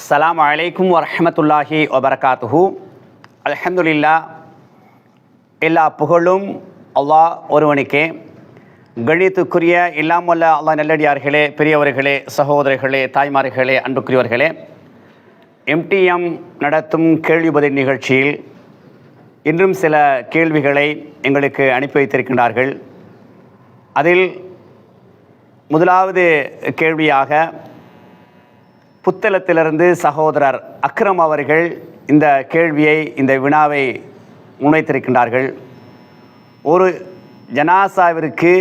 அஸ்லாம் வலைக்கும் வரமத்துல்லாஹி வபரகாத்துஹு அலமதுல்லா எல்லா புகழும் அல்லாஹ் ஒருவனுக்கே. கணித்துக்குரிய இல்லாமல்ல அல்லாஹ் நல்லடியார்களே பெரியவர்களே சகோதரர்களே தாய்மார்களே அன்புக்குரியவர்களே. எம்டிஎம் நடத்தும் கேள்வி பதில் நிகழ்ச்சியில் இன்றும் சில கேள்விகளை எங்களுக்கு அனுப்பி வைத்திருக்கின்றார்கள். அதில் முதலாவது கேள்வியாக புத்தளத்திலிருந்து சகோதரர் அக்ரம் அவர்கள் இந்த கேள்வியை இந்த வினாவை முன்வைத்திருக்கின்றார்கள். ஒரு ஜனாசாவிற்கு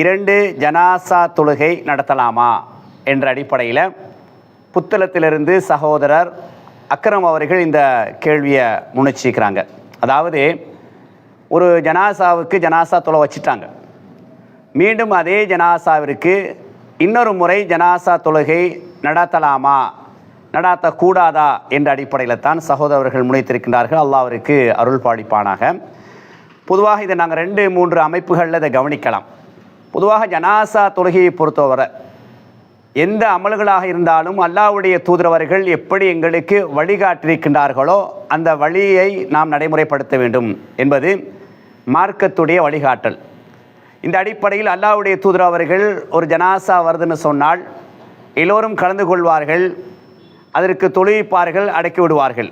இரண்டு ஜனாசா தொழுகை நடத்தலாமா என்ற அடிப்படையில் புத்தளத்திலிருந்து சகோதரர் அக்ரம் அவர்கள் இந்த கேள்வியை முன்னிச்சிக்கிறாங்க அதாவது ஒரு ஜனாசாவுக்கு ஜனாசா தொலை வச்சிட்டாங்க. மீண்டும் அதே ஜனாசாவிற்கு இன்னொரு முறை ஜனாசா தொழுகை நடத்தலாமா? நடாத்தக்கூடாதா? என்ற அடிப்படையில் தான் சகோதரர்கள் முனைத்திருக்கின்றார்கள். அல்லாஹ் அவருக்கு அருள் பாலிப்பானாக. பொதுவாக இதை நாங்கள் ரெண்டு மூன்று அமைப்புகளில் இதை கவனிக்கலாம். பொதுவாக ஜனாசா தொழுகையை பொறுத்தவரை எந்த அமல்களாக இருந்தாலும் அல்லாவுடைய தூதரவர்கள் எப்படி எங்களுக்கு வழிகாட்டியிருக்கின்றார்களோ அந்த வழியை நாம் நடைமுறைப்படுத்த வேண்டும் என்பது மார்க்கத்துடைய வழிகாட்டல். இந்த அடிப்படையில் அல்லாவுடைய தூதரவர்கள் ஒரு ஜனாசா வருதுன்னு சொன்னால் எல்லோரும் கலந்து கொள்வார்கள் அதற்கு தொழுவிப்பார்கள் அடக்கி விடுவார்கள்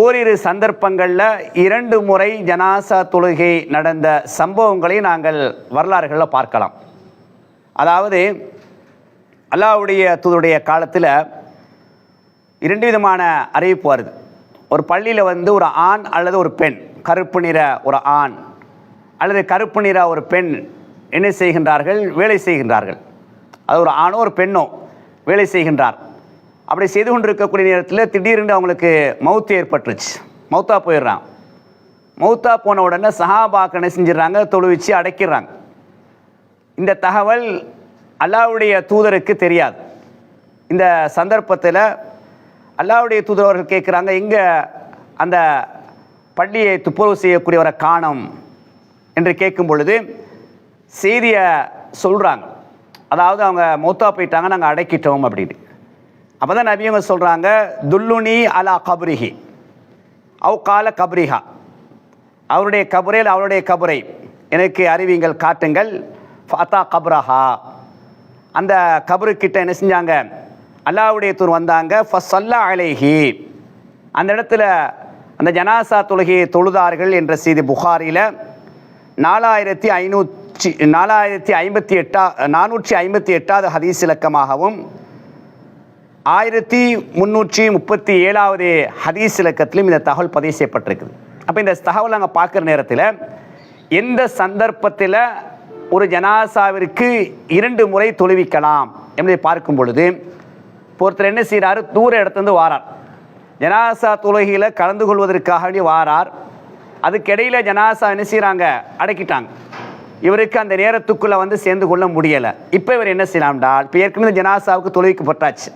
ஓரிரு சந்தர்ப்பங்களில் இரண்டு முறை ஜனாசா தொழுகை நடந்த சம்பவங்களை நாங்கள் வரலாறுகளில் பார்க்கலாம். அதாவது அல்லாவுடைய தூதருடைய காலத்தில் இரண்டு விதமான அறிவிப்பு வருது. ஒரு பள்ளியில் வந்து ஒரு ஆண் அல்லது ஒரு பெண் கருப்பு நிற ஒரு ஆண் அல்லது கருப்பு நிற ஒரு பெண் என்ன செய்கின்றார்கள் வேலை செய்கின்றார்கள். அது ஒரு ஆணோ ஒரு பெண்ணோ வேலை செய்கின்றார். அப்படி செய்து கொண்டிருக்கக்கூடிய நேரத்தில் திடீரென்று அவங்களுக்கு மவுத்து ஏற்பட்டுருச்சு. மௌத்தா போயிடுறான். மௌத்தா போன உடனே சஹாபாக்க என்ன செஞ்சிடறாங்க? தொழுவிச்சு அடைக்கிறாங்க. இந்த தகவல் அல்லாவுடைய தூதருக்கு தெரியாது. இந்த சந்தர்ப்பத்தில் அல்லாவுடைய தூதர் அவர்கள் கேட்குறாங்க எங்கே அந்த பள்ளியை துப்புரவு செய்யக்கூடியவரை காணம்? என்று கேட்கும் பொழுது செய்தியை சொல்கிறாங்க அதாவது அவங்க மௌத்தா போயிட்டாங்க நாங்கள் அடக்கிட்டோம் அப்படின்னு. அப்போ தான் நபியவங்க சொல்கிறாங்க துல்லுனி அலா கபரிஹி. அவ் கால கபரிஹா. அவருடைய கபரையில் அவருடைய கபரை. எனக்கு அறிவிங்கள் காட்டுங்கள். ஃபாத்தா கபரஹா. அந்த கபருக்கிட்ட என்ன செஞ்சாங்க? அல்லாவுடைய தூர் வந்தாங்க ஃபஸ்ஸல்லா அலேஹி. அந்த இடத்துல அந்த ஜனாசா தொழுகையை தொழுதார்கள் என்ற செய்தி புகாரில் நாலாயிரத்தி ஐநூற்றி நாலாயிரத்தி ஐம்பத்தி எட்டா நானூற்றி ஐம்பத்தி எட்டாவது ஹதீஸ் இலக்கமாகவும் ஆயிரத்தி முந்நூற்றி முப்பத்தி ஏழாவது ஹதீஸ் இலக்கத்திலும் இந்த தகவல் பதிவு செய்யப்பட்டிருக்குது. அப்போ இந்த தகவல் நாங்கள் பார்க்குற நேரத்தில் எந்த சந்தர்ப்பத்தில் ஒரு ஜனாசாவிற்கு இரண்டு முறை தொழுவிக்கலாம் என்பதை பார்க்கும் பொழுது ஒருத்தர் என்ன செய்கிறாரு தூர இடத்துலேருந்து வாரார். ஜனாசா தொழுகையில் கலந்து கொள்வதற்காக வேண்டி வாரார். அதுக்கிடையில் ஜனாசா என்ன செய்கிறாங்க அடக்கிட்டாங்க. இவருக்கு அந்த நேரத்துக்குள்ளே வந்து சேர்ந்து கொள்ள முடியலை. இப்போ இவர் என்ன செய்யலாம்டால் இப்போ ஏற்கனவே ஜனாசாவுக்கு தொழுவிக்கப்பட்டாச்சு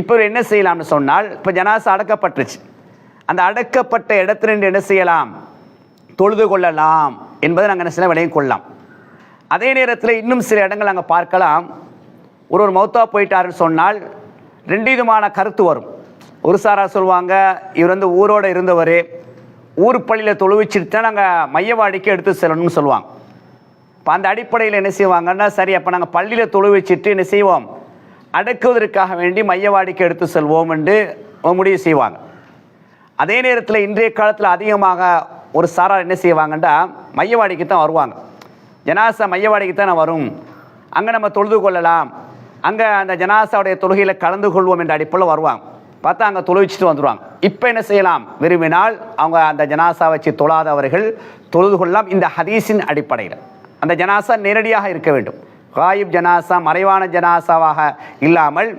இப்போ இவர் என்ன செய்யலாம்னு சொன்னால் இப்போ ஜனாசா அடக்கப்பட்டுருச்சு. அந்த அடக்கப்பட்ட இடத்துல என்ன செய்யலாம்? தொழுது கொள்ளலாம் என்பதை நாங்கள் என்ன செய்யலாம்? விளையும் கொள்ளலாம். அதே நேரத்தில் இன்னும் சில இடங்கள் நாங்கள் பார்க்கலாம். ஒரு ஒரு மௌத்தா போயிட்டாருன்னு சொன்னால் ரெண்டு விதமான கருத்து வரும். ஒரு சாரா சொல்லுவாங்க இவர் வந்து ஊரோடு இருந்தவர் ஊர் பள்ளியில் தொழுவிச்சுட்டு தான் நாங்கள் மையவாடிக்கு எடுத்து செல்லணும்னு சொல்லுவாங்க. இப்போ அந்த அடிப்படையில் என்ன செய்வாங்கன்னா சரி அப்போ நாங்கள் பள்ளியில் தொழுவிச்சிட்டு என்ன செய்வோம்? அடக்குவதற்காக வேண்டி மையவாடிக்கு எடுத்து செல்வோம் என்று முடிவு செய்வாங்க. அதே நேரத்தில் இன்றைய காலத்தில் அதிகமாக ஒரு சாரார் என்ன செய்வாங்கன்னா மையவாடிக்கு தான் வருவாங்க. ஜனாசா மையவாடிக்கு தான் வரும். அங்கே நம்ம தொழுது கொள்ளலாம். அங்கே அந்த ஜனாசாவுடைய தொழுகையில் கலந்து கொள்வோம் என்ற அடிப்படையில் வருவாங்க. பார்த்தா அங்கே தொழுவிச்சிட்டு வந்துடுவாங்க இப்போ என்ன செய்யலாம்? விரும்பினால் அவங்க அந்த ஜனாசா வச்சு தொழாதவர்கள் தொழுது கொள்ளலாம். இந்த ஹதீஸின் அடிப்படையில். அந்த ஜனாசா நேரடியாக இருக்க வேண்டும். காயிப் ஜனாசா மறைவான ஜனாசாவாக இல்லாமல்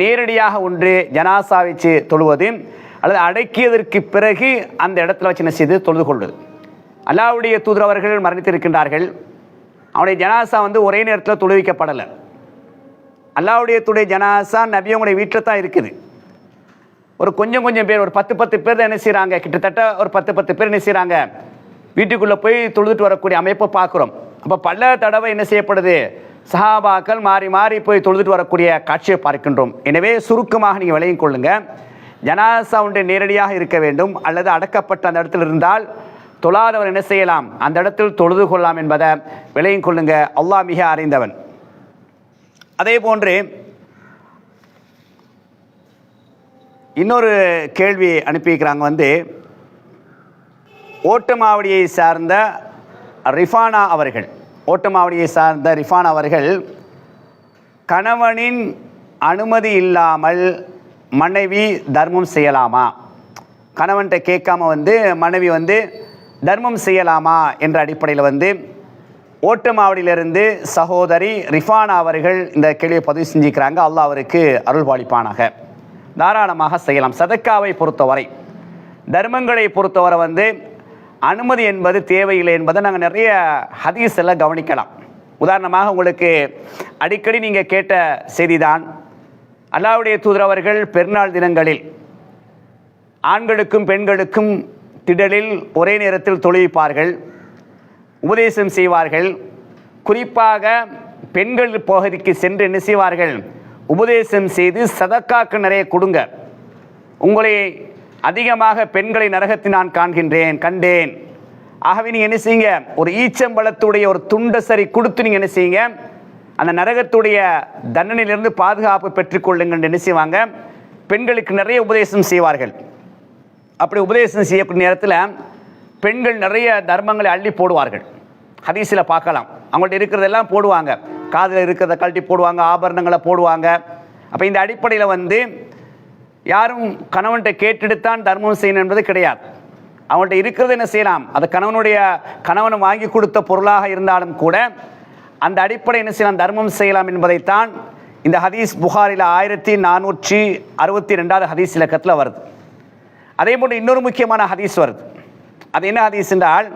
நேரடியாக ஒன்று ஜனாசா வச்சு தொழுவது அல்லது அடக்கியதற்கு பிறகு அந்த இடத்துல வச்சு என்ன செய்து தொழுது கொள்வது. அல்லாவுடைய தூதர் அவர்கள் மரணித்திருக்கின்றார்கள். அவனுடைய ஜனாசா வந்து ஒரே நேரத்தில் தொழுவிக்கப்படலை. அல்லாவுடைய துடைய ஜனாசா நபியவங்களுடைய வீட்டில் தான் இருக்குது. ஒரு கொஞ்சம் கொஞ்சம் பேர் ஒரு பத்து பத்து பேர் தான் என்ன செய்கிறாங்க கிட்டத்தட்ட ஒரு பத்து பத்து பேர் என்ன செய்கிறாங்க வீட்டுக்குள்ளே போய் தொழுதுட்டு வரக்கூடிய அமைப்பை பார்க்குறோம். அப்போ பல தடவை என்ன செய்யப்படுது? சஹாபாக்கள் மாறி மாறி போய் தொழுதுட்டு வரக்கூடிய காட்சியை பார்க்கின்றோம். எனவே சுருக்கமாக நீங்கள் விளையும் கொள்ளுங்க. ஜனாசா ஒன்று நேரடியாக இருக்க வேண்டும் அல்லது அடக்கப்பட்ட அந்த இடத்தில் இருந்தால் தொழாதவர் என்ன செய்யலாம்? அந்த இடத்தில் தொழுது கொள்ளலாம் என்பதை விளையும் கொள்ளுங்க. அல்லாஹ் மிக அறிந்தவன். அதே போன்று இன்னொரு கேள்வி அனுப்பியிருக்கிறாங்க வந்து ஓட்டமாவடியை சார்ந்த ரிஃபானா அவர்கள் ஓட்டமாவடியை சார்ந்த ரிஃபானா அவர்கள் கணவனின் அனுமதி இல்லாமல் மனைவி தர்மம் செய்யலாமா? கணவன்கிட்ட கேட்காம வந்து மனைவி வந்து தர்மம் செய்யலாமா என்ற அடிப்படையில் வந்து ஓட்டமாவடியிலிருந்து சகோதரி ரிஃபானா அவர்கள் இந்த கேள்வியை பதிவு செஞ்சுக்கிறாங்க அல்லாஹ் அவருக்கு அருள் பாலிப்பானாக தாராளமாக செய்யலாம். சதக்காவை பொறுத்தவரை தர்மங்களை பொறுத்தவரை வந்து அனுமதி என்பது தேவையில்லை என்பதை நாங்கள் நிறைய ஹதீஸ் எல்லாம் கவனிக்கலாம். உதாரணமாக உங்களுக்கு அடிக்கடி நீங்கள் கேட்ட செய்திதான் அல்லாவுடைய தூதரவர்கள் பெருநாள் தினங்களில் ஆண்களுக்கும் பெண்களுக்கும் திடலில் ஒரே நேரத்தில் தொழுவிப்பார்கள் உபதேசம் செய்வார்கள் குறிப்பாக பெண்கள் பகுதிக்கு சென்று என்ன செய்வார்கள்? உபதேசம் செய்து சதக்காக்கு நிறைய கொடுங்க. உங்களை அதிகமாக பெண்களை நரகத்தில் நான் காண்கின்றேன் கண்டேன். ஆகவே நீங்கள் என்ன செய்யுங்க? ஒரு ஈச்சம்பழத்துடைய ஒரு துண்டை சரி கொடுத்து நீங்கள் என்ன செய்யுங்க? அந்த நரகத்துடைய தண்டனையிலிருந்து பாதுகாப்பு பெற்றுக்கொள்ளுங்கள் என்ன செய்வாங்க? பெண்களுக்கு நிறைய உபதேசம் செய்வார்கள். அப்படி உபதேசம் செய்யக்கூடிய நேரத்தில் பெண்கள் நிறைய தர்மங்களை அள்ளி போடுவார்கள். ஹதீஸில் பார்க்கலாம். அவங்கள்ட்ட இருக்கிறதெல்லாம் போடுவாங்க. காதில் இருக்கிறத கழட்டி போடுவாங்க ஆபரணங்களை போடுவாங்க. அப்போ இந்த அடிப்படையில் வந்து யாரும் கணவன்கிட்ட கேட்டெடுத்தான் தர்மம் செய்யணும் என்பது கிடையாது. அவங்கள்ட்ட இருக்கிறது என்ன செய்யலாம்? அது கணவனுடைய கணவன் வாங்கி கொடுத்த பொருளாக இருந்தாலும் கூட அந்த அடிப்படை என்ன செய்யலாம்? தர்மம் செய்யலாம் என்பதைத்தான் இந்த ஹதீஸ் புகாரில் ஆயிரத்தி நானூற்றி அறுபத்தி ரெண்டாவது ஹதீஸ் இலக்கத்தில் வருது. அதே போன்று இன்னொரு முக்கியமான ஹதீஸ் வருது. அது என்ன ஹதீஸ் என்றால்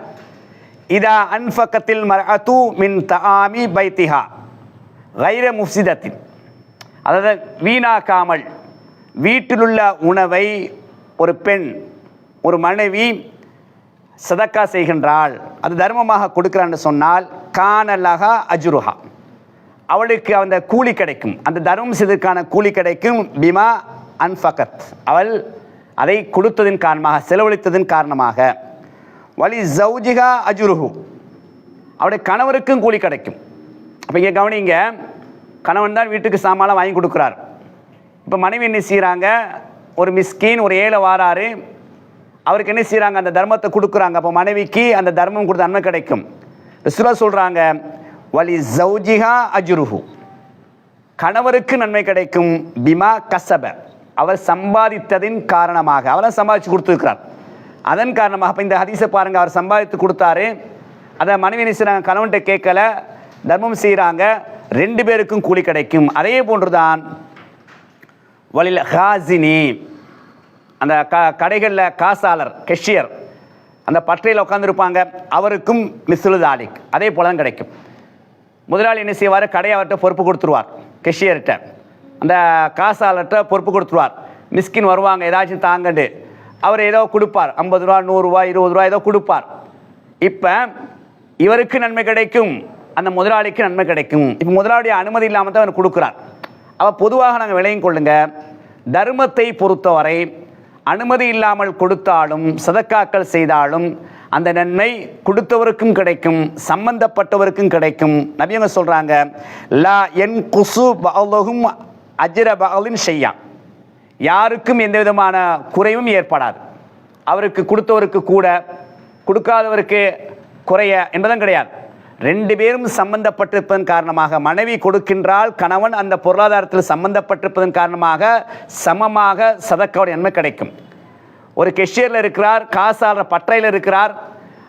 இதா அன்ஃபக்கத்தில் மரஅத்து மின் தாமி பைத்திஹா கைர முஃசிதத்தின் அதாவது வீணாக்காமல் வீட்டிலுள்ள உணவை ஒரு பெண் ஒரு மனைவி சதக்கா செய்கின்றாள். அது தர்மமாக கொடுக்கிறான்னு சொன்னால் கானலகா அஜுருஹா. அவளுக்கு அந்த கூலி கிடைக்கும். அந்த தர்மம் செய்ததற்கான கூலி கிடைக்கும். பிமா அன்ஃபகத். அவள் அதை கொடுத்ததின் காரணமாக செலவழித்ததின் காரணமாக. வலி ஜவுஜிகா அஜுருஹு. அவருடைய கணவருக்கும் கூலி கிடைக்கும். அப்போ இங்கே கவனிங்க கணவன் தான் வீட்டுக்கு சாமான்லாம் வாங்கி கொடுக்குறார். இப்போ மனைவி என்ன செய்கிறாங்க ஒரு மிஸ்கின் ஒரு ஏழை வாராரு அவருக்கு என்ன செய்கிறாங்க அந்த தர்மத்தை கொடுக்குறாங்க. அப்போ மனைவிக்கு அந்த தர்மம் கொடுத்த நன்மை கிடைக்கும். ரிசுலா சொல்கிறாங்க வலி ஜவுஜிகா அஜுருஹு. கணவருக்கு நன்மை கிடைக்கும். பிமா கசப. அவர் சம்பாதித்ததின் காரணமாக. அவரை சம்பாதிச்சு கொடுத்துருக்கிறார். அதன் காரணமாக இப்போ இந்த ஹதீஸை பாருங்கள் அவர் சம்பாதித்து கொடுத்தாரு. அதை மனைவி என்ன செய்கிறாங்க கணவன்கிட்ட கேட்கல. தர்மம் செய்கிறாங்க ரெண்டு பேருக்கும் கூலி கிடைக்கும். அதே போன்று தான் வழியில் ஹாசினி அந்த க கடைகளில் காசாளர் கெஷியர் அந்த பற்றையில் உட்காந்துருப்பாங்க அவருக்கும் மிஸ்லு தாலிக். அதே போல தான் கிடைக்கும். முதலாளி என்ன செய்வார்? கடையை அவர்கிட்ட பொறுப்பு கொடுத்துருவார். கெஷியர்கிட்ட. அந்த காசாளர்கிட்ட பொறுப்பு கொடுத்துருவார். மிஸ்கின் வருவாங்க ஏதாச்சும் தாங்கண்டு. அவர் ஏதோ கொடுப்பார். ஐம்பது ரூபா நூறுரூவா இருபது ரூபா ஏதோ கொடுப்பார். இப்போ இவருக்கு நன்மை கிடைக்கும். அந்த முதலாளிக்கு நன்மை கிடைக்கும். இப்போ முதலாளிய அனுமதி இல்லாமல் தான் அவர் கொடுக்குறார். அப்போ பொதுவாக நாங்கள் விளையும் கொள்ளுங்க. தர்மத்தை பொறுத்தவரை அனுமதி இல்லாமல் கொடுத்தாலும் சதக்காக்கள் செய்தாலும் அந்த நன்மை கொடுத்தவருக்கும் கிடைக்கும் சம்பந்தப்பட்டவருக்கும் கிடைக்கும். நபியங்க சொல்கிறாங்க லா என் குசு பகலகும் அஜிர பகலின் செய்யா யாருக்கும் எந்த விதமான குறைவும் ஏற்படாது. அவருக்கு கொடுத்தவருக்கு கூட கொடுக்காதவருக்கு குறைய என்பதும் கிடையாது. ரெண்டு பேரும் சம்பந்தப்பட்டிருப்பதன் காரணமாக மனைவி கொடுக்கின்றால் கணவன் அந்த பொருளாதாரத்தில் சம்பந்தப்பட்டிருப்பதன் காரணமாக சமமாக சதக்கோட நன்மை கிடைக்கும். ஒரு கெஷியரில் இருக்கிறார் காசாளர் பற்றையில் இருக்கிறார்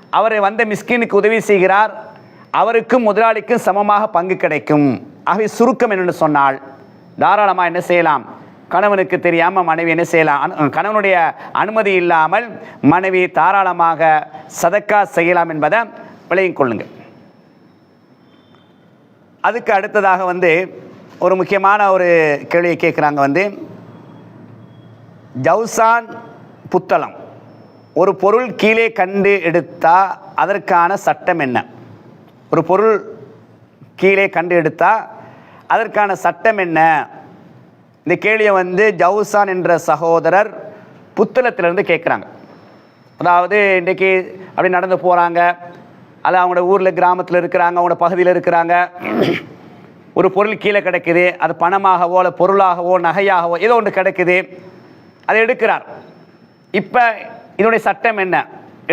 அவரை வந்த மிஸ்கினுக்கு உதவி செய்கிறார் அவருக்கும் முதலாளிக்கும் சமமாக பங்கு கிடைக்கும். ஆகவே சுருக்கம் என்னென்னு சொன்னால் தாராளமாக என்ன செய்யலாம்? கணவனுக்கு தெரியாமல் மனைவி என்ன செய்யலாம்? அனு- கணவனுடைய அனுமதி இல்லாமல் மனைவி தாராளமாக சதக்கா செய்யலாம் என்பதை விளையும் கொள்ளுங்கள். அதுக்கு அடுத்ததாக வந்து ஒரு முக்கியமான ஒரு கேள்வியை கேட்குறாங்க வந்து ஜவுசான் புத்தளம் ஒரு பொருள் கீழே கண்டு எடுத்தால் அதற்கான சட்டம் என்ன? ஒரு பொருள் கீழே கண்டு எடுத்தால் அதற்கான சட்டம் என்ன? இந்த கேள்வியை வந்து ஜவுசான் என்ற சகோதரர் புத்தளத்திலிருந்து கேட்குறாங்க. அதாவது இன்றைக்கி அப்படி நடந்து போகிறாங்க அல்ல அவங்களோட ஊரில் கிராமத்தில் இருக்கிறாங்க அவங்களோட பகுதியில் இருக்கிறாங்க. ஒரு பொருள் கீழே கிடைக்குது. அது பணமாகவோ இல்லை பொருளாகவோ நகையாகவோ ஏதோ ஒன்று கிடைக்குது. அதை எடுக்கிறார். இப்போ இதனுடைய சட்டம் என்ன?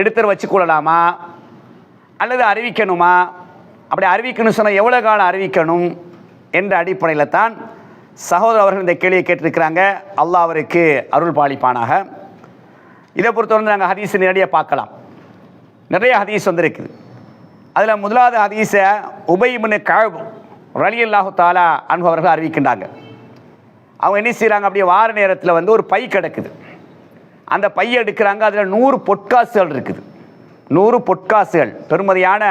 எடுத்துற வச்சு கொள்ளலாமா? அல்லது அறிவிக்கணுமா? அப்படி அறிவிக்கணும் சொன்னால் எவ்வளோ காலம் அறிவிக்கணும் என்ற அடிப்படையில் தான் சகோதரர் அவர்கள் இந்த கேள்வியை கேட்டிருக்கிறாங்க. அல்லாஹ் அவருக்கு அருள் பாலிப்பானாக. இதை பொறுத்தவரை நாங்கள் ஹதீஸ் நேரடியாக பார்க்கலாம். நிறைய ஹதீஸ் வந்திருக்குது. அதில் முதலாவது ஹதீஸை உபயிமுன்னு கழவு ரலி அல்லாஹு தாலா அன்பு அவர்கள் அறிவிக்கின்றாங்க. அவங்க என்ன செய்கிறாங்க அப்படியே வார நேரத்தில் வந்து ஒரு பை கிடக்குது. அந்த பையை எடுக்கிறாங்க. அதில் நூறு பொட்காசுகள் இருக்குது. நூறு பொட்காசுகள் பெருமதியான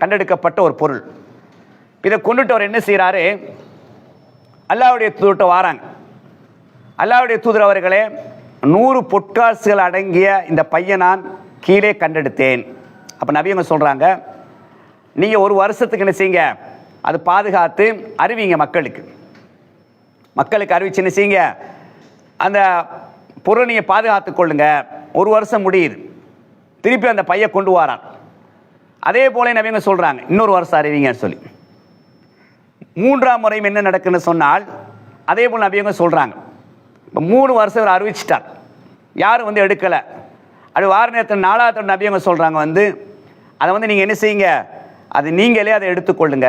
கண்டெடுக்கப்பட்ட ஒரு பொருள். இதை கொண்டுட்டு அவர் என்ன செய்கிறாரு அல்லாவுடைய தூதர்கிட்ட வாராங்க. அல்லாவுடைய தூதர் அவர்களே நூறு பொட்காசுகள் அடங்கிய இந்த பையன் நான் கீழே கண்டெடுத்தேன். அப்போ நபியவங்க சொல்கிறாங்க நீங்கள் ஒரு வருஷத்துக்கு என்ன செய்யுங்க அது பாதுகாத்து அறிவிங்க மக்களுக்கு. மக்களுக்கு அறிவிச்சு என்ன செய்யுங்க அந்த பொருளை நீங்கள் பாதுகாத்து கொள்ளுங்க. ஒரு வருஷம் முடியுது. திருப்பி அந்த பையை கொண்டு வரான். அதே போல நபியங்க சொல்கிறாங்க இன்னொரு வருஷம் அறிவிங்கன்னு சொல்லி. மூன்றாம் முறையும் என்ன நடக்குன்னு சொன்னால் அதே போல் நபியவங்க சொல்கிறாங்க இப்போ மூணு வருஷம் இவர் அறிவிச்சிட்டார். யாரும் வந்து எடுக்கலை. அது வார நேரத்தில் நாலாவது நபியவங்க சொல்கிறாங்க வந்து அதை வந்து நீங்கள் என்ன செய்யுங்க? அது நீங்களே அதை எடுத்துக்கொள்ளுங்க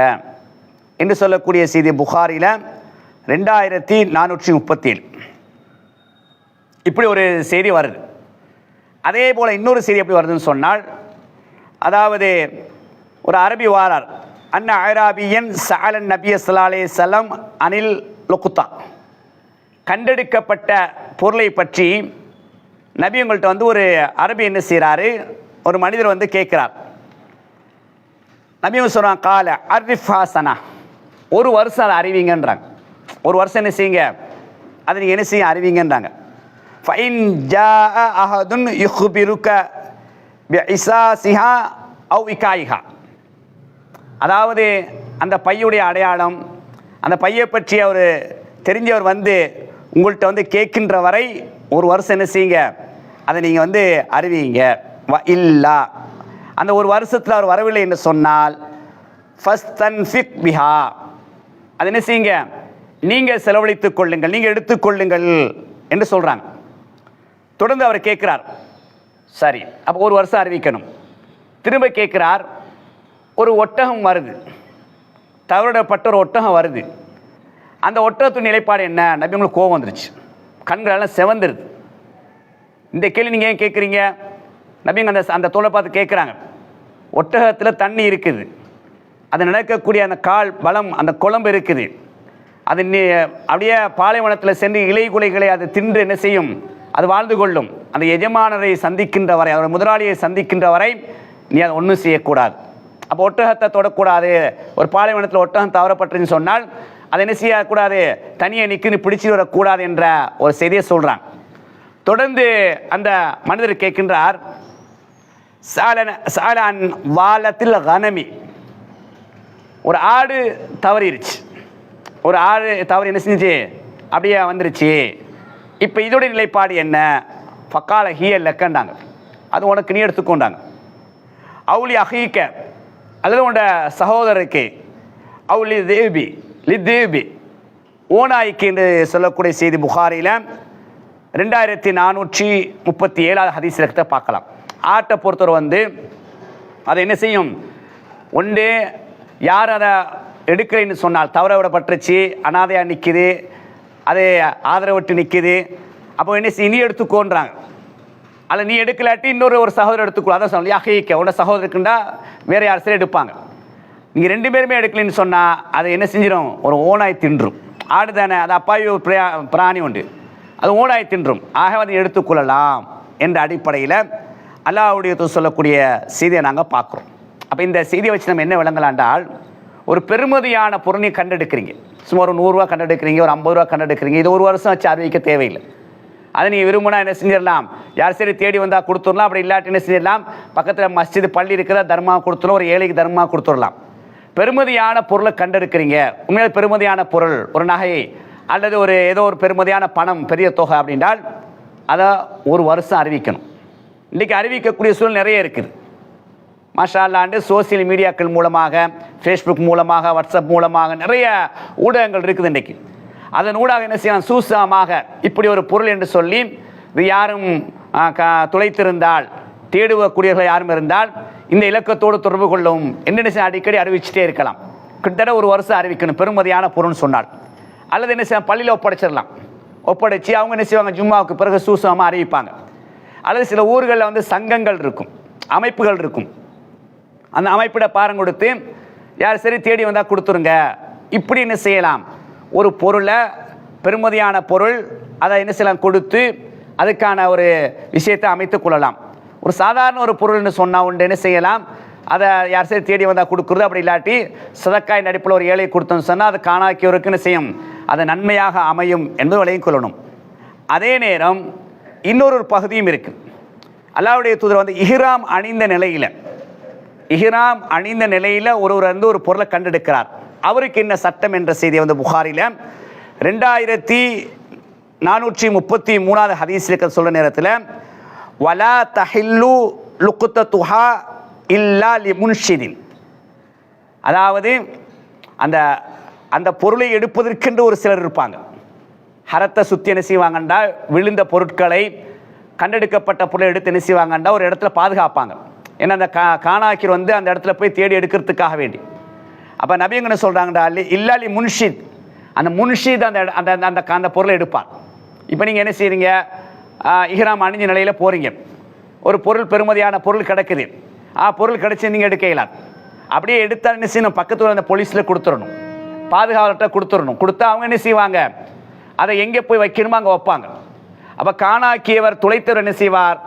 என்று சொல்லக்கூடிய செய்தி புகாரில் ரெண்டாயிரத்தி நானூற்றி முப்பத்தி ஏழு இப்படி ஒரு செய்தி வருது. அதே போல் இன்னொரு செய்தி எப்படி வருதுன்னு சொன்னால் அதாவது ஒரு அரபி வாரார் அன்ன ஐராபியன் சாலன் நபிய சலாலே சலம் அனில் லொக்குத்தா கண்டெடுக்கப்பட்ட பொருளை பற்றி நபி உங்கள்கிட்ட வந்து ஒரு அரபி என்ன செய்கிறாரு ஒரு மனிதர் வந்து கேட்குறார். நபியும் சொல்கிறான் கால அர்ரிஃபாசனா. ஒரு வருஷம் அதை அறிவிங்கன்றாங்க. ஒரு வருஷம் என்ன செய்யுங்க? அதை நீங்கள் என்ன செய்ய அறிவிங்கன்றாங்க. ஃபைன் ஜா அஹதுன் இசா இசாசிஹா அவ் இகாயிஹா அதாவது அந்த பையுடைய அடையாளம் அந்த பையை பற்றி அவர் தெரிஞ்சவர் வந்து உங்கள்கிட்ட வந்து கேட்கின்ற வரை ஒரு வருஷம் என்ன செய்யுங்க? அதை நீங்கள் வந்து அறிவிங்க. வ இல்லா. அந்த ஒரு வருஷத்தில் அவர் வரவில்லை என்று சொன்னால் ஃபஸ்தன் ஃபிக் பிஹா. அது என்ன செய்யுங்க? நீங்கள் செலவழித்துக் கொள்ளுங்கள் நீங்கள் எடுத்துக்கொள்ளுங்கள் என்று சொல்கிறாங்க தொடர்ந்து அவர் கேட்குறார். சரி அப்போ ஒரு வருஷம் அறிவிக்கணும். திரும்ப கேட்குறார் ஒரு ஒட்டகம் வருது. தவறிடப்பட்ட ஒரு ஒட்டகம் வருது. அந்த ஒட்டகத்தின் நிலைப்பாடு என்ன? நபி உங்களுக்கு கோவம் வந்துருச்சு. கண்களெல்லாம் செவந்துருது. இந்த கேள்வி நீங்கள் ஏன் கேட்குறீங்க? நபிங்க அந்த அந்த தோலை பார்த்து கேட்குறாங்க ஒட்டகத்தில் தண்ணி இருக்குது. அது நடக்கக்கூடிய அந்த கால் பலம் அந்த குழம்பு இருக்குது. அது நீ அப்படியே பாலைவனத்தில் சென்று இலை குலைகளை அது தின்று என்ன செய்யும்? அது வாழ்ந்து கொள்ளும். அந்த எஜமானரை சந்திக்கின்ற வரை அவர் முதலாளியை சந்திக்கின்ற வரை நீ அதை ஒன்றும் செய்யக்கூடாது. அப்போ ஒட்டகத்தை தொடக்கூடாது. ஒரு பாலைவனத்தில் ஒட்டகம் தவறப்பட்டுன்னு சொன்னால் அதை என்ன செய்யக்கூடாது? தனியை நிற்குன்னு பிடிச்சி வரக்கூடாது என்ற ஒரு செய்தியை சொல்கிறான் தொடர்ந்து அந்த மனிதர் கேட்கின்றார் சாலன சாலான் வாலத்தில் கனமி. ஒரு ஆடு தவறிடுச்சு ஒரு ஆடு தவறு என்ன செஞ்சு அப்படியே வந்துருச்சு. இப்போ இதோடைய நிலைப்பாடு என்ன? ஃபக்கால ஹிய லெக்கண்டாங்க அது உனக்கு நீ எடுத்துக்கொண்டாங்க. அவுளி அஹீக்க அல்லது உன்னோட சகோதரருக்கு அவுளி தேவி லி தேவி ஓனாய்க்கு என்று சொல்லக்கூடிய செய்தி புகாரியில் ரெண்டாயிரத்தி நானூற்றி முப்பத்தி ஏழாவது ஹதீஸ் பார்க்கலாம். ஆட்டை பொறுத்தவரை வந்து அதை என்ன செய்யும்? ஒன்று யார் அதை எடுக்கிறேன்னு சொன்னால் தவற விடப்பட்டுருச்சு அனாதையாக நிற்கிது அது ஆதரவட்டு நிற்கிது அப்போ என்ன செய்ய நீ எடுத்துக்கோன்றாங்க. அதில் நீ எடுக்கலாட்டி இன்னொரு ஒரு சகோதரர் எடுத்துக்கோ. அதான் சொல்லி அகைக்க உன்னோட சகோதரருக்குண்டா வேறு யார் சரி எடுப்பாங்க. நீங்கள் ரெண்டு பேருமே எடுக்கலைன்னு சொன்னால் அதை என்ன செஞ்சிடும் ஒரு ஓனாய் தின்றும். ஆடு தானே அது அப்பாவி ஒரு பிரியா பிராணி உண்டு. அது ஓனாய் தின்றும். ஆக அதை எடுத்துக்கொள்ளலாம் என்ற அடிப்படையில் அல்லாவுடைய சொல்லக்கூடிய செய்தியை நாங்கள் பார்க்குறோம். அப்போ இந்த செய்தியை வச்சு நம்ம என்ன விளங்கலாண்டால் ஒரு பெருமதியான பொருளை கண்டெடுக்கிறீங்க. சும்மா ஒரு நூறுரூவா கண்டெடுக்கிறீங்க ஒரு ஐம்பது ரூபா கண்டெடுக்கிறீங்க இது ஒரு வருஷம் வச்சு அறிவிக்க தேவையில்லை. அதை நீங்கள் விரும்பினா என்ன செஞ்சிடலாம்? யார் சரி தேடி வந்தால் கொடுத்துடலாம் அப்படி இல்லாட்டி என்ன செஞ்சிடலாம்? பக்கத்தில் மஸ்ஜித் பள்ளி இருக்கிற தர்மா கொடுத்துடலாம் ஒரு ஏழைக்கு தர்மா கொடுத்துடலாம். பெருமதியான பொருளை கண்டெடுக்கிறீங்க. உண்மையிலே பெருமதியான பொருள் ஒரு நகை அல்லது ஒரு ஏதோ ஒரு பெருமதியான பணம் பெரிய தொகை அப்படின்றால் அதை ஒரு வருஷம் அறிவிக்கணும். இன்றைக்கி அறிவிக்கக்கூடிய சூழல் நிறைய இருக்குது. மாஷா சோசியல் மீடியாக்கள் மூலமாக ஃபேஸ்புக் மூலமாக வாட்ஸ்அப் மூலமாக நிறைய ஊடகங்கள் இருக்குது இன்றைக்கு அதன் ஊடாக என்ன செய்யலாம்? சூசகமாக இப்படி ஒரு பொருள் என்று சொல்லி இது யாரும் க- துளைத்திருந்தால் தேடுவக்கூடியவர்கள் யாரும் இருந்தால் இந்த இலக்கத்தோடு தொடர்பு கொள்ளவும் என்ன செய்ய அடிக்கடி அறிவிச்சுட்டே இருக்கலாம். கிட்டத்தட்ட ஒரு வருஷம் அறிவிக்கணும். பெருமதியான பொருள்னு சொன்னால். அல்லது என்ன செய்யலாம்? பள்ளியில் ஒப்படைச்சிடலாம். ஒப்படைச்சி அவங்க என்ன செய்வாங்க? ஜும்மாவுக்கு பிறகு சூசகமாக அறிவிப்பாங்க. அல்லது சில ஊர்களில் வந்து சங்கங்கள் இருக்கும் அமைப்புகள் இருக்கும். அந்த அமைப்பிட பாரம் கொடுத்து யார் சரி தேடி வந்தால் கொடுத்துருங்க. இப்படி என்ன செய்யலாம்? ஒரு பொருளை பெருமதியான பொருள் அதை என்ன செய்யலாம்? கொடுத்து அதுக்கான ஒரு விஷயத்தை அமைத்து கொள்ளலாம். ஒரு சாதாரண ஒரு பொருள்னு சொன்னால் உண்டு என்ன செய்யலாம்? அதை யார் சரி தேடி வந்தால் கொடுக்குறது அப்படி இல்லாட்டி சதக்காய் நடிப்பில் ஒரு ஏழை கொடுத்தோன்னு சொன்னால் அது காணாக்கியவருக்கு என்ன செய்யும்? அது நன்மையாக அமையும் என்பது விளையும் கொள்ளணும். அதே நேரம் இன்னொரு ஒரு பகுதியும் இருக்குது அல்லாவுடைய தூதர் வந்து இஹ்ராம் அணிந்த நிலையில் இஹ்ராம் அணிந்த நிலையில் ஒருவர் வந்து ஒரு பொருளை கண்டெடுக்கிறார். அவருக்கு என்ன சட்டம் என்ற செய்தியை வந்து புகாரில் ரெண்டாயிரத்தி நானூற்றி முப்பத்தி மூணாவது ஹதீஸ் இருக்க சொல்ல நேரத்தில் வலா தஹில்லு லுக்குத்த துஹா இல்லா லி முன்ஷிதின் அதாவது அந்த அந்த பொருளை எடுப்பதற்கென்று ஒரு சிலர் இருப்பாங்க. ஹரத்தை சுற்றி என்ன செய்வாங்கண்டா? விழுந்த பொருட்களை கண்டெடுக்கப்பட்ட பொருளை எடுத்து என்ன செய்வாங்கண்டா? ஒரு இடத்துல பாதுகாப்பாங்க. ஏன்னா அந்த கா காணாக்கிர் வந்து அந்த இடத்துல போய் தேடி எடுக்கிறதுக்காக வேண்டி. அப்போ நபியங்க என்ன சொல்கிறாங்கடா அல்லி இல்லாலி முன்ஷித். அந்த முன்ஷித் அந்த அந்த அந்த- அந்த அந்த பொருளை எடுப்பார். இப்போ நீங்கள் என்ன செய்கிறீங்க இஹ்ராம் அணிஞ்ச நிலையில் போகிறீங்க ஒரு பொருள் பெருமதியான பொருள் கிடைக்குது. ஆ பொருள் கிடைச்சி நீங்கள் எடுக்கலாம் அப்படியே எடுத்தால் என்ன செய்யணும்? பக்கத்தில் அந்த போலீஸில் கொடுத்துடணும் பாதுகாவலர்கிட்ட கொடுத்துடணும் கொடுத்தா அவங்க என்ன செய்வாங்க? அதை எங்கே போய் வைக்கணுமோ அங்கே வைப்பாங்க. அப்போ காணாக்கியவர் துளைத்தவர் என்ன செய்வார்?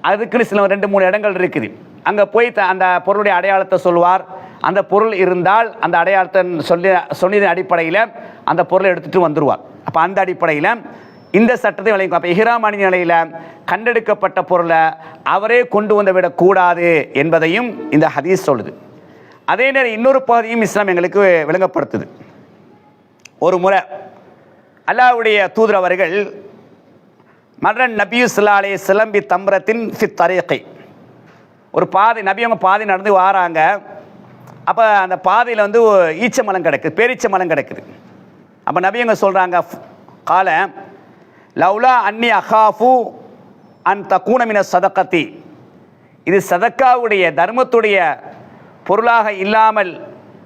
அதுக்குன்னு சில ரெண்டு மூணு இடங்கள் இருக்குது. அங்கே போய் த- அந்த பொருளுடைய அடையாளத்தை சொல்வார் அந்த பொருள் இருந்தால் அந்த அடையாளத்தை சொல்லி சொன்னதன் அடிப்படையில் அந்த பொருளை எடுத்துகிட்டு வந்துடுவார் அப்போ அந்த அடிப்படையில் இந்த சட்டத்தை விளைவிக்கும் அப்போ இஹ்ராம் அணி நிலையில் கண்டெடுக்கப்பட்ட பொருளை அவரே கொண்டு வந்து விடக்கூடாது என்பதையும் இந்த ஹதீஸ் சொல்லுது. அதே நேரம் இன்னொரு பகுதியும் இஸ்லாம் எங்களுக்கு விளங்கப்படுத்துது. ஒரு முறை அல்லாவுடைய தூதர் அவர்கள் மரன் நபியு சிலாலே சிலம்பி தம்பரத்தின் ஃபித் ஒரு பாதை நபியவங்க பாதை நடந்து வாராங்க. அப்போ அந்த பாதையில் வந்து ஈச்ச மலம் கிடக்குது பேரீச்ச மலம் கிடக்குது. அப்போ நபியவங்க சொல்கிறாங்க கால லவ்லா அன்னி அஹாஃபு அன் தக்கூனமின சதக்கத்தி இது சதக்காவுடைய தர்மத்துடைய பொருளாக இல்லாமல்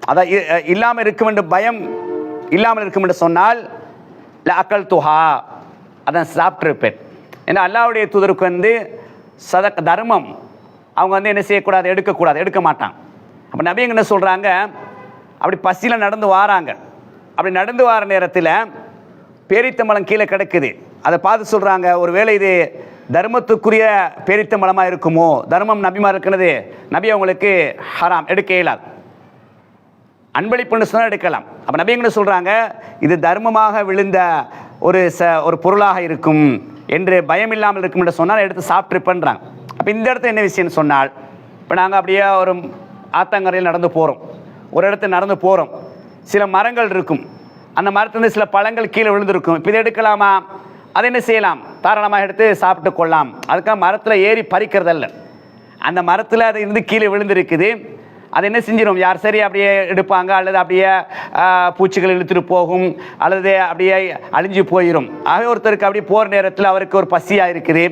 அதான் இ- இல்லாமல் இருக்கும் என்று பயம் இல்லாமல் இருக்கும் என்று சொன்னால் ல அக்கல் துஹா அதான் சாப்பிட்ருப்பேன் ஏன்னா அல்லாவுடைய தூதருக்கு வந்து சத தர்மம் அவங்க வந்து என்ன செய்யக்கூடாது? எடுக்கக்கூடாது. எடுக்க மாட்டான் அப்போ நபிங்க என்ன சொல்கிறாங்க அப்படி பசியில் நடந்து வாராங்க. அப்படி நடந்து வார நேரத்தில் பேரித்தம்பளம் கீழே கிடக்குது. அதை பார்த்து சொல்கிறாங்க ஒருவேளை இது தர்மத்துக்குரிய பேரித்தம்பளமாக இருக்குமோ? தர்மம் நபிமா இருக்கிறது. நபி அவங்களுக்கு ஹராம் எடுக்க இயலாது அன்பளிப்புன்னு சொன்னால் எடுக்கலாம். அப்போ நபிங்கன்னு சொல்கிறாங்க இது தர்மமாக விழுந்த ஒரு ச ஒரு பொருளாக இருக்கும் என்று பயம் இல்லாமல் இருக்கும் என்று சொன்னால் எடுத்து சாப்பிட்ருப்பேன்றாங்க அப்போ இந்த இடத்துல என்ன விஷயம்னு சொன்னால் இப்போ நாங்கள் அப்படியே ஒரு ஆத்தங்கரையில் நடந்து போகிறோம் ஒரு இடத்துல நடந்து போகிறோம் சில மரங்கள் இருக்கும். அந்த மரத்துலேருந்து சில பழங்கள் கீழே விழுந்திருக்கும். இப்போ இதை எடுக்கலாமா? அதை என்ன செய்யலாம்? தாராளமாக எடுத்து சாப்பிட்டு கொள்ளலாம். அதுக்காக மரத்தில் ஏறி பறிக்கிறதல்ல. அந்த மரத்தில் அது இருந்து கீழே விழுந்திருக்குது. அதை என்ன செஞ்சிடும் யார் சரி அப்படியே எடுப்பாங்க அல்லது அப்படியே பூச்சிகள் இழுத்துட்டு போகும் அல்லது அப்படியே அழிஞ்சு போயிடும் ஆக ஒருத்தருக்கு அப்படியே போகிற நேரத்தில் அவருக்கு ஒரு பசியாக இருக்குது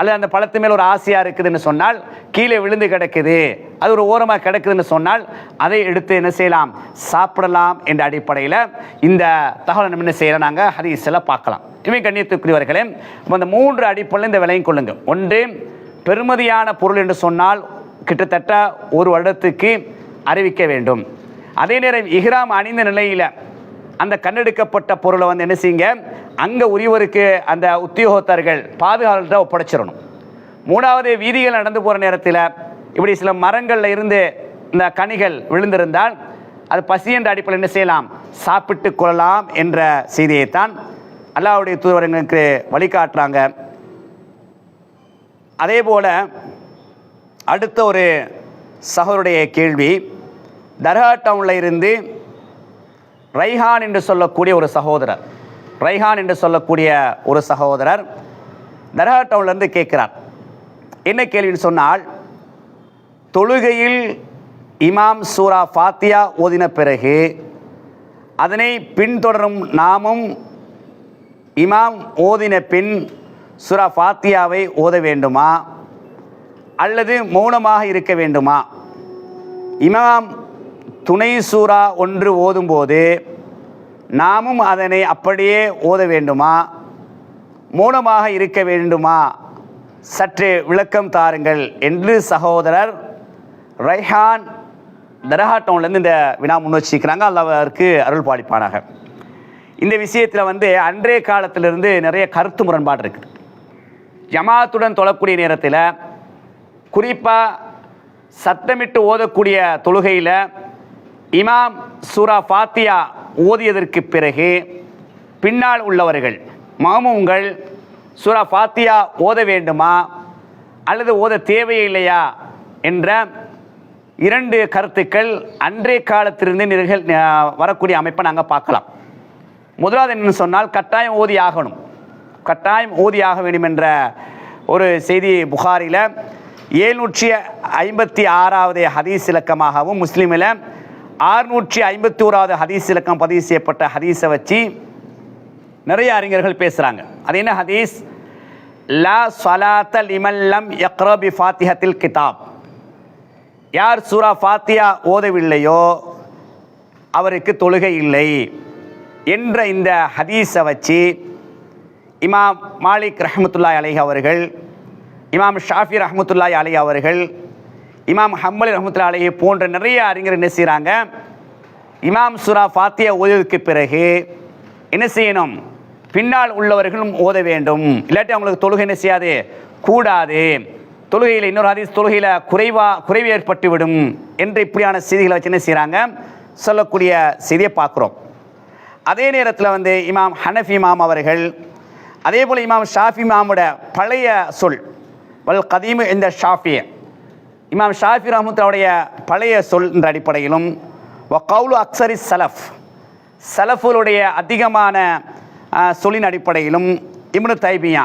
அல்லது அந்த பழத்து மேல் ஒரு ஆசையாக இருக்குதுன்னு சொன்னால் கீழே விழுந்து கிடக்குது. அது ஒரு ஓரமாக கிடக்குதுன்னு சொன்னால் அதை எடுத்து என்ன செய்யலாம்? சாப்பிடலாம் என்ற அடிப்படையில் இந்த தகவலை நம்ம என்ன செய்யலாம்? நாங்கள் ஹரிசில் பார்க்கலாம். இவை கண்ணியத்துக்குரியவர்களே அந்த மூன்று அடிப்படையில் இந்த விலையும் கொள்ளுங்க. ஒன்று பெருமதியான பொருள் என்று சொன்னால் கிட்டத்தட்ட ஒரு வருடத்துக்கு அறிவிக்க வேண்டும். அதே நேரம் இஹ்ராம் அணிந்த நிலையில் அந்த கண்டெடுக்கப்பட்ட பொருளை வந்து என்ன செய்யுங்க? அங்கே உரியவருக்கு அந்த உத்தியோகத்தர்கள் பாதுகாவலர்கிட்ட ஒப்படைச்சிடணும். மூணாவது வீதிகள் நடந்து போகிற நேரத்தில் இப்படி சில மரங்களில் இருந்து இந்த கனிகள் விழுந்திருந்தால் அது பசி என்ற அடிப்படையில் என்ன செய்யலாம்? சாப்பிட்டு கொள்ளலாம் என்ற செய்தியைத்தான் அல்லாவுடைய தூதுவரங்களுக்கு வழிகாட்டுறாங்க. அதே போல் அடுத்த ஒரு சகோருடைய கேள்வி தர்கா டவுனில் இருந்து ரைஹான் என்று சொல்லக்கூடிய ஒரு சகோதரர் ரைஹான் என்று சொல்லக்கூடிய ஒரு சகோதரர் தர்கா டவுன்லேருந்து கேட்குறார். என்ன கேள்வின்னு சொன்னால் தொழுகையில் இமாம் சூரா ஃபாத்தியா ஓதின பிறகு அதனை பின்தொடரும் நாமும் இமாம் ஓதின பின் சூரா ஃபாத்தியாவை ஓத வேண்டுமா? அல்லது மௌனமாக இருக்க வேண்டுமா? இமாம் துணை சூறா ஒன்று ஓதும்போது நாமும் அதனை அப்படியே ஓத வேண்டுமா? மௌனமாக இருக்க வேண்டுமா? சற்று விளக்கம் தாருங்கள் என்று சகோதரர் ரைஹான் தரஹா டவுன்லேருந்து இந்த வினா முன் வச்சிருக்கிறாங்க. அல்லாவிற்கு அருள் பாலிப்பானாக. இந்த விஷயத்தில் வந்து அன்றைய காலத்திலிருந்து நிறைய கருத்து முரண்பாடு இருக்குது. ஜமாத்துடன் தொழக்கூடிய நேரத்தில் குறிப்பாக சத்தமிட்டு ஓதக்கூடிய தொழுகையில் இமாம் சூரா ஃபாத்தியா ஓதியதற்கு பிறகு பின்னால் உள்ளவர்கள் மாமுங்கள் சூரா ஃபாத்தியா ஓத வேண்டுமா அல்லது ஓத தேவையில்லையா என்ற இரண்டு கருத்துக்கள் அன்றைய காலத்திலிருந்து நிகழ் வரக்கூடிய அமைப்பை நாங்கள் பார்க்கலாம். முதலாவது என்னன்னு சொன்னால் கட்டாயம் ஓதி ஆகணும். கட்டாயம் ஓதி ஆக வேண்டும் என்ற ஒரு செய்தி புகாரில் ஏழ்நூற்றி ஐம்பத்தி ஆறாவது ஹதீஸ் இலக்கமாகவும் முஸ்லீமில் ஆறுநூற்றி ஐம்பத்தி ஓராவது ஹதீஸ் இலக்கம் பதிவு செய்யப்பட்ட ஹதீஸை வச்சு நிறைய அறிஞர்கள் பேசுகிறாங்க அது என்ன ஹதீஸ்? லா சலாத்த லிமல்லம் யக்ரபி ஃபாத்திஹத்தில் கிதாப். யார் சூரா ஃபாத்தியா ஓதவில்லையோ அவருக்கு தொழுகை இல்லை என்ற இந்த ஹதீஸை வச்சு இமாம் மாலிக் ரஹமத்துல்லாய் அலைஹ் அவர்கள் இமாம் ஷாஃபி ரஹமத்துல்லாய் அலி அவர்கள் இமாம் ஹம்மலி ரஹமத்துல்லா அலை போன்ற நிறைய அறிஞர் என்ன செய்கிறாங்க இமாம் சுரா ஃபாத்தியா ஓதுவதற்கு பிறகு என்ன செய்யணும்? பின்னால் உள்ளவர்களும் ஓத வேண்டும். இல்லாட்டி அவங்களுக்கு தொழுகை என்ன செய்யாது? கூடாது. தொழுகையில் இன்னொரு ஹதீஸ் தொழுகையில் குறைவா குறைவு ஏற்பட்டுவிடும் என்று இப்படியான செய்திகளை வச்சு என்ன செய்கிறாங்க சொல்லக்கூடிய செய்தியை பார்க்குறோம். அதே நேரத்தில் வந்து இமாம் ஹனஃபி இமாம் அவர்கள் அதே போல் இமாம் ஷாஃபி இமாமோட பழைய சொல் வல் கதீமு இந்த ஷாஃபிய இமாம் ஷாஃபி ரஹமத்துடைய பழைய சொல் என்ற அடிப்படையிலும் வ கவுலு அக்சரி சலஃப். சலஃபுடைய அதிகமான சொல்லின் அடிப்படையிலும் இம்னு தைமியா.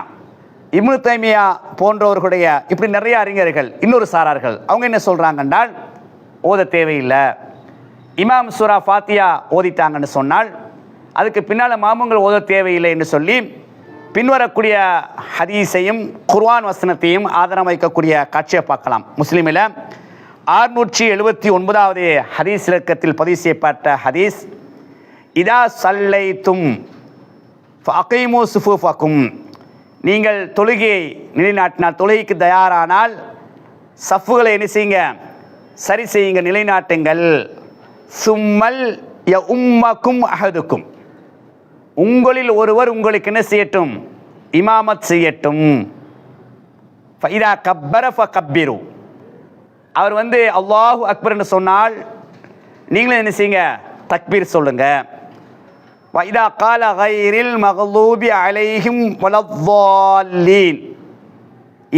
இம்னு தைமியா போன்றவர்களுடைய இப்படி நிறைய அறிஞர்கள் இன்னொரு சாரார்கள் அவங்க என்ன சொல்கிறாங்க என்றால் ஓத தேவையில்லை. இமாம் சூரா ஃபாத்தியா ஓதிட்டாங்கன்னு சொன்னால் அதுக்கு பின்னால் மாமங்கள் ஓத தேவையில்லை என்று சொல்லி பின்வரக்கூடிய ஹதீஸையும் குர்வான் வசனத்தையும் ஆதாரம் வைக்கக்கூடிய காட்சியை பார்க்கலாம். முஸ்லீமில் ஆறுநூற்றி எழுபத்தி ஒன்பதாவது ஹதீஸ் இலக்கத்தில் பதிவு செய்யப்பட்ட ஹதீஸ் இதா சல்லை தும் ஃபகைமு சுஃபுஃபக்கும் நீங்கள் தொழுகையை நிலைநாட்டினால் தொழுகைக்கு தயாரானால் சஃப்புகளை என்ன செய்யுங்க? சரி செய்யுங்க நிலைநாட்டுங்கள். சும்மல் ய உம்மக்கும் அஹதுக்கும். உங்களில் ஒருவர் உங்களுக்கு என்ன செய்யட்டும். இமாமத் செய்யட்டும். ஃபைதா கப்பர ஃப கப்பிரு அவர் வந்து அல்லாஹு என்று சொன்னால் நீங்களும் என்ன செய்யுங்க? தக்பீர் சொல்லுங்க. வைதா கால கைரில் மகளூபி அலைஹிம் வலத்தாலீன்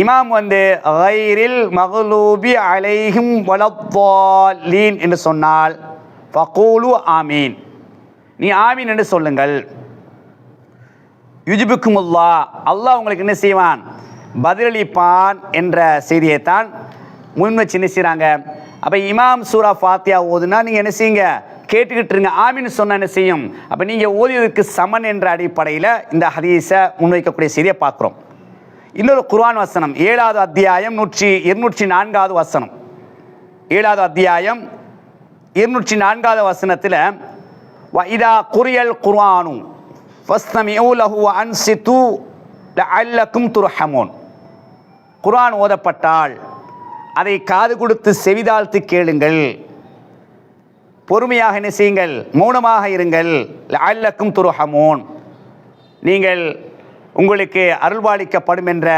இமாம் வந்து கைரில் மகளூபி அலைஹிம் வலத்தாலீன் என்று சொன்னால் ஃபகூலு ஆமீன். நீ ஆமீன் என்று சொல்லுங்கள். யுஜிபுக்குமுல்லா அல்லாஹ் உங்களுக்கு என்ன செய்வான்? பதிலளிப்பான் என்ற செய்தியைத்தான் முன் வச்சு என்ன செய்கிறாங்க அப்போ இமாம் சூரா ஃபாத்தியா ஓதுனா நீங்கள் என்ன செய்யுங்க? கேட்டுக்கிட்டு இருங்க ஆமின்னு சொன்ன என்ன செய்யும்? அப்போ நீங்கள் ஓதியதற்கு சமன் என்ற அடிப்படையில் இந்த ஹதீஸை முன்வைக்கக்கூடிய செய்தியை பார்க்குறோம். இன்னொரு குர்ஆன் வசனம் ஏழாவது அத்தியாயம் நூற்றி இருநூற்றி நான்காவது வசனம். ஏழாவது அத்தியாயம் இருநூற்றி நான்காவது வசனத்தில் இதா குரியல் குர்ஆனும் ஃபஸ்தமியூ லஹு அன்சித்து ஓதப்பட்டால் அதை காது கொடுத்து செவிதாழ்த்து கேளுங்கள் பொறுமையாக என்ன செய்யுங்கள் மௌனமாக இருங்கள் அல்லக்கும் துருஹமோன் நீங்கள் உங்களுக்கு அருள்பாலிக்கப்படும் என்ற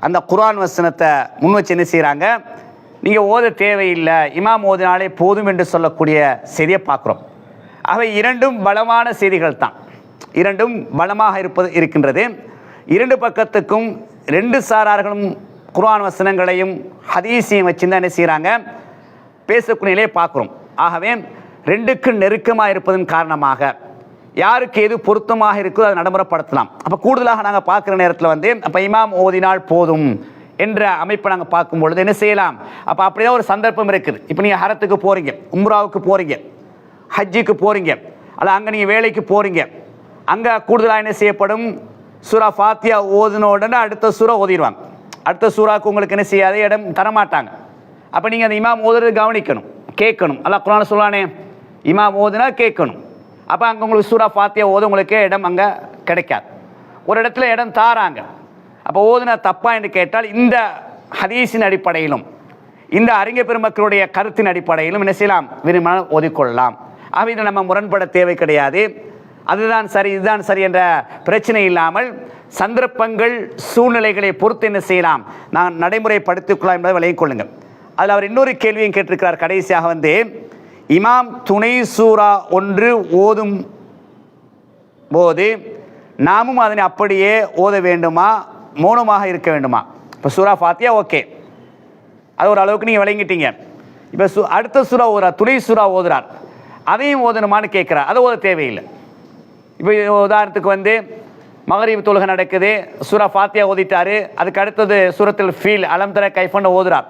அந்த குர்ஆன் வசனத்தை முன் வச்சு என்ன செய்கிறாங்க நீங்கள் ஓத தேவையில்லை இமாம் ஓதினாலே போதும் என்று சொல்லக்கூடிய செய்தியை பார்க்குறோம் அவை இரண்டும் பலமான செய்திகள் தான் இரண்டும் பலமாக இருப்பது இருக்கின்றது. இரண்டு பக்கத்துக்கும் ரெண்டு சாரார்களும் குர்ஆன் வசனங்களையும் ஹதீஸையும் வச்சு தான் என்ன செய்கிறாங்க பேசக்கூடிய நிலையை பார்க்குறோம். ஆகவே ரெண்டுக்கு நெருக்கமாக இருப்பதன் காரணமாக யாருக்கு எது பொருத்தமாக இருக்கோ அதை நடைமுறைப்படுத்தலாம். அப்போ கூடுதலாக நாங்கள் பார்க்குற நேரத்தில் வந்து அப்போ இமாம் ஓதினால் போதும் என்ற அமைப்பை நாங்கள் பார்க்கும் பொழுது என்ன செய்யலாம்? அப்போ அப்படியே ஒரு சந்தர்ப்பம் இருக்குது. இப்போ நீங்கள் ஹரத்துக்கு போகிறீங்க உம்ராவுக்கு போகிறீங்க ஹஜ்ஜுக்கு போகிறீங்க அல்ல அங்கே நீங்கள் வேலைக்கு போகிறீங்க அங்கே கூடுதலாக என்ன செய்யப்படும்? சூரா ஃபாத்தியா ஓதுன உடனே அடுத்த சூறா ஓதிடுவாங்க. அடுத்த சூறாவுக்கு உங்களுக்கு என்ன செய்யாத இடம் தரமாட்டாங்க. அப்போ நீங்கள் அந்த இமாம் ஓதுறது கவனிக்கணும். கேட்கணும். அல்லாஹ் குரான் சொல்லானே இமாம் ஓதுனா கேட்கணும். அப்போ அங்கே உங்களுக்கு சூறா ஃபாத்தியா ஓது உங்களுக்கு இடம் அங்கே கிடைக்காது. ஒரு இடத்துல இடம் தாராங்க. அப்போ ஓதுனா தப்பா என்று கேட்டால் இந்த ஹதீஸின் அடிப்படையிலும் இந்த அறிஞர் பெருமக்களுடைய கருத்தின் அடிப்படையிலும் என்ன செய்யலாம்? விரும்பினால் ஒதுக்கொள்ளலாம் ஆக இதில் நம்ம முரண்பட தேவை கிடையாது. அதுதான் சரி இதுதான் சரி என்ற பிரச்சனை இல்லாமல் சந்தர்ப்பங்கள் சூழ்நிலைகளை பொறுத்து என்ன செய்யலாம்? நான் நடைமுறைப்படுத்திக் கொள்ளலாம் என்பதை விலகிக் கொள்ளுங்கள். அதில் அவர் இன்னொரு கேள்வியும் கேட்டிருக்கிறார். கடைசியாக வந்து இமாம் துணை சூரா ஒன்று ஓதும் போது நாமும் அதனை அப்படியே ஓத வேண்டுமா? மௌனமாக இருக்க வேண்டுமா? இப்போ சூரா ஃபாத்தியா ஓகே. அது ஒரு அளவுக்கு நீங்கள் விளங்கிட்டீங்க. இப்போ சு அடுத்த சூறா ஓதுறார். துணை சூறா ஓதுறார். அதையும் ஓதணுமான்னு கேட்குறார். அதை ஓத தேவையில்லை. இப்போ உதாரணத்துக்கு வந்து மகரீப் தொழுகை நடக்குது சூரா ஃபாத்தியா ஓதிட்டாரு. அதுக்கு அடுத்தது சூரத்தில் ஃபீல் அலம் தர கைஃபன்னு ஓதுறார்.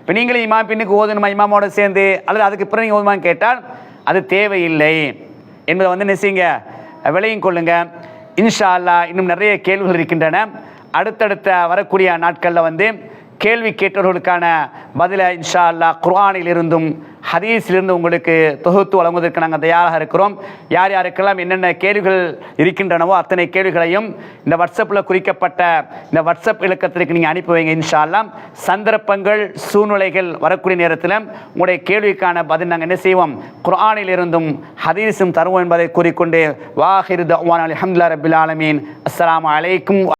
இப்போ நீங்களும் இமா பின்னுக்கு ஓதணுமா இமாமோட சேர்ந்து? அல்லது அதுக்கு பிறகு நீங்கள் ஓதுமான்னு கேட்டால் அது தேவையில்லை. என்பதை வந்து நெசிங்க விலையும் கொள்ளுங்க. இன்ஷா அல்லா இன்னும் நிறைய கேள்விகள் இருக்கின்றன. அடுத்தடுத்த வரக்கூடிய நாட்களில் வந்து கேள்வி கேட்டவர்களுக்கான பதிலை இன்ஷா அல்லாஹ் குர்ஆனிலிருந்தும் ஹதீஸிலிருந்து உங்களுக்கு தொகுத்து வழங்குவதற்கு நாங்கள் தயாராக இருக்கிறோம். யார் யாருக்கெல்லாம் என்னென்ன கேள்விகள் இருக்கின்றனவோ அத்தனை கேள்விகளையும் இந்த வாட்ஸ்அப்பில் குறிக்கப்பட்ட இந்த வாட்ஸ்அப் இலக்கத்திற்கு நீங்கள் அனுப்பி வைங்க இன்ஷா அல்லாஹ் சந்தர்ப்பங்கள் சூழ்நிலைகள் வரக்கூடிய நேரத்தில் உங்களுடைய கேள்விக்கான பதில் நாங்கள் என்ன செய்வோம்? குர்ஆனில் இருந்தும் ஹதீஸும் தருவோம் என்பதை கூறிக்கொண்டு. வாஹிர் தவான் அலமதுல்லா ரபில் ஆலமீன். அஸ்லாம் அலைக்கும்.